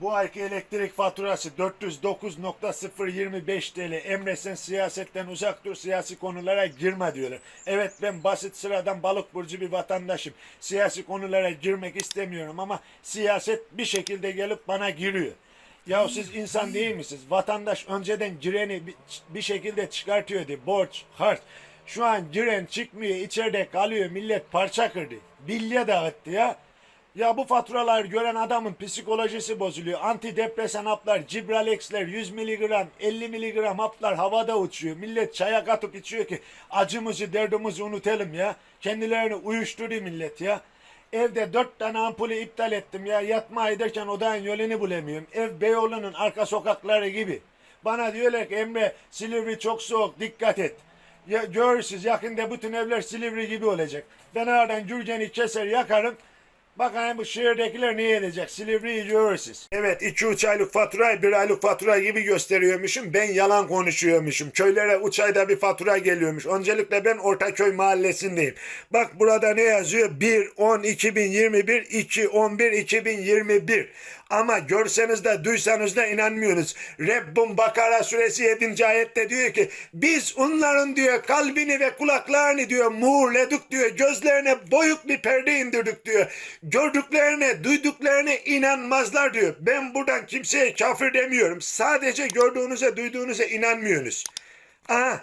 Bu ayki elektrik faturası 409.025 TL. Emre sen siyasetten uzak dur, siyasi konulara girme diyorlar. Evet ben basit sıradan balık burcu bir vatandaşım. Siyasi konulara girmek istemiyorum ama siyaset bir şekilde gelip bana giriyor. Ya siz insan değil misiniz? Vatandaş önceden gireni bir şekilde çıkartıyordu. Borç, harç. Şu an giren çıkmıyor, içeride kalıyor. Millet parça kırdı. Bilye dağıttı ya. Ya bu faturalar gören adamın psikolojisi bozuluyor. Antidepresan haplar, Cibralex'ler 100 miligram, 50 miligram haplar havada uçuyor. Millet çaya katıp içiyor ki acımızı, derdimizi unutalım ya. Kendilerini uyuşturuyor millet ya. Evde dört tane ampulü iptal ettim ya. Yatma ederken odağın yolunu bulamıyorum. Ev Beyoğlu'nun arka sokakları gibi. Bana diyorlar ki Emre Silivri çok soğuk dikkat et. Ya, görürsünüz yakında bütün evler Silivri gibi olacak. Ben oradan Gürgen'i keser yakarım. Bakayım bu şehirdekiler ne edecek? Silivri'yi görürsünüz. Evet iki üç aylık faturayı bir aylık fatura gibi gösteriyormuşum. Ben yalan konuşuyormuşum. Köylere üç ayda bir fatura geliyormuş. Öncelikle ben Ortaköy mahallesindeyim. Bak burada ne yazıyor? 1 10 2021 2 11 2021. Ama görseniz de duysanız da inanmıyorsunuz. Rabbim Bakara suresi 7. ayette diyor ki biz onların diyor kalbini ve kulaklarını diyor muğurladık diyor. Gözlerine boyuk bir perde indirdik diyor. Gördüklerine duyduklarına inanmazlar diyor. Ben buradan kimseye kafir demiyorum. Sadece gördüğünüze duyduğunuza inanmıyorsunuz. Aha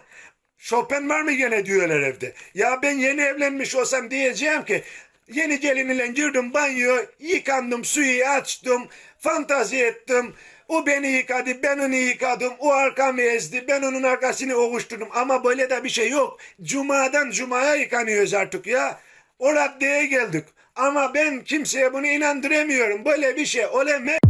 Chopin var mı gene diyorlar evde. Ya ben yeni evlenmiş olsam diyeceğim ki yeni gelin ile girdim banyo, yıkandım, suyu açtım, fantazi ettim. O beni yıkadı, ben onu yıkadım, o arkamı ezdi, ben onun arkasını ovuşturdum. Ama böyle de bir şey yok. Cuma'dan Cuma'ya yıkanıyoruz artık ya. O raddeye geldik. Ama ben kimseye bunu inandıramıyorum. Böyle bir şey olamaz.